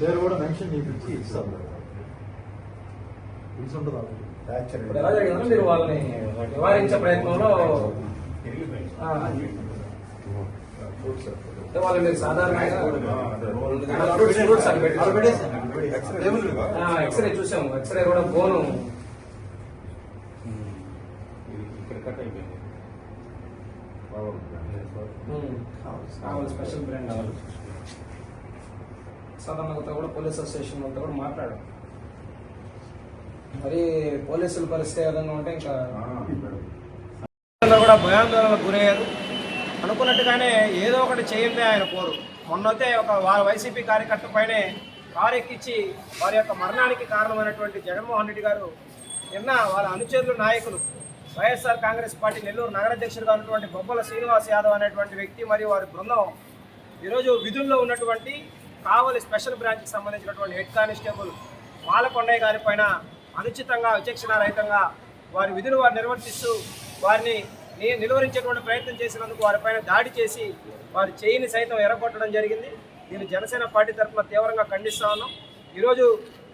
పేరు కూడా మెన్షన్ చేయించి ఇస్తాం. మీరు వాళ్ళని నివారించే ప్రయత్నంలో వాళ్ళు మీరు సాధారణంగా ఎక్స్రే చూసాము. ఎక్స్రే కూడా బోను. ఇక్కడ కట్ అయిపోయింది. కావాలి స్పెషల్ బ్రాండ్ సాధారణంగా కూడా పోలీస్ అసోసియేషన్ వాళ్ళతో కూడా మాట్లాడాం మరి పోలీసుల పరిస్థితి విధంగా ఉంటే ఇంకా కూడా భయాందోళనకు గురయ్యారు. అనుకున్నట్టుగానే ఏదో ఒకటి చేయండి ఆయన కోరు. మొన్నైతే ఒక వా- వైసీపీ కార్యకర్త పైనే కారు ఎక్కించి వారి యొక్క మరణానికి కారణమైనటువంటి జగన్మోహన్ రెడ్డి గారు నిన్న వాళ్ళ అనుచరులు నాయకులు వైఎస్ఆర్ కాంగ్రెస్ పార్టీ నెల్లూరు నగరాధ్యక్షుడుగా ఉన్నటువంటి బొబ్బల శ్రీనివాస్ యాదవ్ అనేటువంటి వ్యక్తి మరియు వారి బృందం ఈరోజు విధుల్లో ఉన్నటువంటి కావలి స్పెషల్ బ్రాంచ్కి సంబంధించినటువంటి హెడ్ కానిస్టేబుల్ మాలకొండయ్య గారి పైన అనుచితంగా విచక్షణారహితంగా వారి విధులు వారు నిర్వర్తిస్తూ వారిని నిలువరించేటువంటి ప్రయత్నం చేసినందుకు వారిపైన దాడి చేసి వారి చేయిని సైతం ఎరగొట్టడం జరిగింది. దీన్ని జనసేన పార్టీ తరఫున తీవ్రంగా ఖండిస్తా ఉన్నాం. ఈరోజు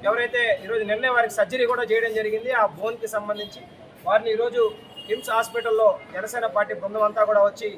ఎవరైతే ఈరోజు నిన్నే వారికి సర్జరీ కూడా చేయడం జరిగింది. ఆ బోన్కి సంబంధించి వారిని ఈరోజు కిమ్స్ హాస్పిటల్లో జనసేన పార్టీ బృందం అంతా కూడా వచ్చి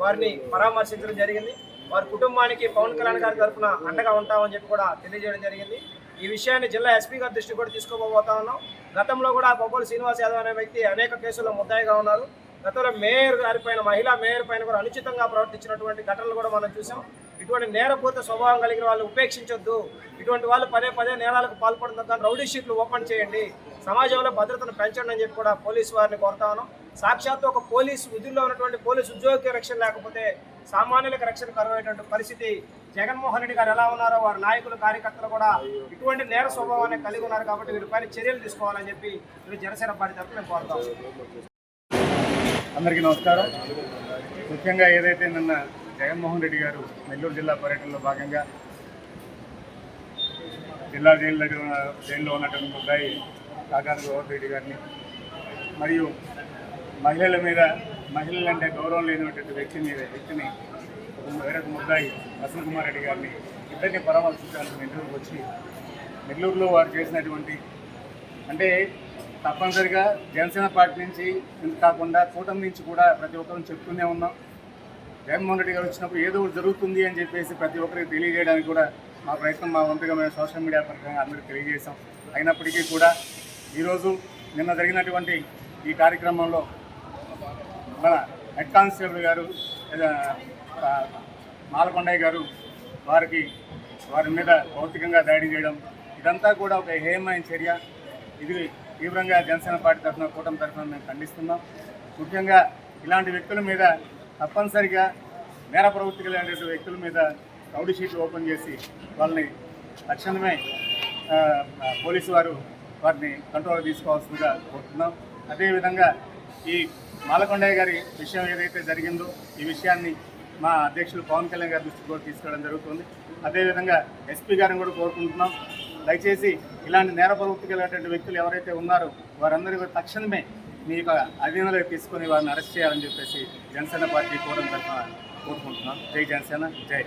వారిని పరామర్శించడం జరిగింది. వారి కుటుంబానికి పవన్ కళ్యాణ్ గారి తరఫున అండగా ఉంటామని చెప్పి కూడా తెలియజేయడం జరిగింది. ఈ విషయాన్ని జిల్లా ఎస్పీ గారి దృష్టికి కూడా తీసుకోబోతా ఉన్నాం. గతంలో కూడా బొబ్బోలు శ్రీనివాస్ యాదవ్ అనే వ్యక్తి అనేక కేసుల్లో ముద్దాయిగా ఉన్నారు. గతంలో మేయర్ గారి పైన మహిళా మేయర్ పైన కూడా అనుచితంగా ప్రవర్తించినటువంటి ఘటనలు కూడా మనం చూసాం. ఇటువంటి నేరపూరిత స్వభావం కలిగిన వాళ్ళు ఉపేక్షించొద్దు. ఇటువంటి వాళ్ళు పదే పదే నేరాలకు పాల్పడుతున్న రౌడీ షీట్లు ఓపెన్ చేయండి. సమాజంలో భద్రతను పెంచండి అని చెప్పి కూడా పోలీసు వారిని కోరుతా ఉన్నాం. సాక్షాత్తు ఒక పోలీసు విధుల్లో ఉన్నటువంటి పోలీసు ఉద్యోగికి రక్షణ లేకపోతే సామాన్యులకు రక్షణ కరువైనటువంటి పరిస్థితి. జగన్మోహన్ రెడ్డి గారు ఎలా ఉన్నారో వారి నాయకులు కార్యకర్తలు కూడా ఇటువంటి నేర స్వభావాన్ని కలిగి ఉన్నారు కాబట్టి వీరిపైన చర్యలు తీసుకోవాలని చెప్పి వీరు జనసేన పార్టీ తరఫున మేము కోరుతాం అందరికీ నమస్కారం. ముఖ్యంగా ఏదైతే నిన్న జగన్మోహన్ రెడ్డి గారు నెల్లూరు జిల్లా పర్యటనలో భాగంగా జిల్లా జైలు దగ్గర ఉన్న జైల్లో ఉన్నటువంటి ముద్దాయి కాకాని గౌరవ్ రెడ్డి గారిని మరియు మహిళల మీద మహిళలంటే గౌరవం లేనటువంటి వ్యక్తి మీద వ్యక్తిని వేరొక ముద్దాయి వసంత్ కుమార్ రెడ్డి గారిని ఇద్దరిని పరామర్శించడానికి నెల్లూరుకు వచ్చి నెల్లూరులో వారు చేసినటువంటి అంటే తప్పనిసరిగా జనసేన పార్టీ నుంచి ఇంత కాకుండా కూటమి నుంచి కూడా ప్రతి ఒక్కరూ చెప్తూనే ఉన్నాం. జగన్మోహన్ రెడ్డి గారు వచ్చినప్పుడు ఏదో ఒకటి జరుగుతుంది అని చెప్పేసి ప్రతి ఒక్కరికి తెలియజేయడానికి కూడా మా ప్రయత్నం మా వంతుగా మేము సోషల్ మీడియా పరంగా అందరికీ తెలియజేశాం. అయినప్పటికీ కూడా ఈరోజు నిన్న జరిగినటువంటి ఈ కార్యక్రమంలో మన హెడ్ కానిస్టేబుల్ గారు మాలకొండయ్య గారు వారికి వారి మీద భౌతికంగా దాడి చేయడం ఇదంతా కూడా ఒక హేమైన చర్య. ఇది తీవ్రంగా జనసేన పార్టీ తరఫున కూటమి తరఫున మేము ఖండిస్తున్నాం. ముఖ్యంగా ఇలాంటి వ్యక్తుల మీద తప్పనిసరిగా నేర ప్రవృత్తి కలిగినటువంటి వ్యక్తుల మీద రౌడీ షీట్లు ఓపెన్ చేసి వాళ్ళని తక్షణమే పోలీసు వారు వారిని కంట్రోల్ తీసుకోవాల్సిందిగా కోరుతున్నాం. అదేవిధంగా ఈ మాలకొండయ్య గారి విషయం ఏదైతే జరిగిందో ఈ విషయాన్ని మా అధ్యక్షులు పవన్ కళ్యాణ్ గారి దృష్టికి కూడా తీసుకోవడం జరుగుతుంది. అదేవిధంగా ఎస్పీ గారిని కూడా కోరుకుంటున్నాం. దయచేసి ఇలాంటి నేర ప్రవృత్తి కలిగినటువంటి వ్యక్తులు ఎవరైతే ఉన్నారో వారందరూ కూడా తక్షణమే మీ యొక్క అధీనంలోకి తీసుకొని వారిని అరెస్ట్ చేయాలని చెప్పేసి జనసేన పార్టీ కోరడం తరఫున కోరుకుంటున్నాం. జై జనసేన జై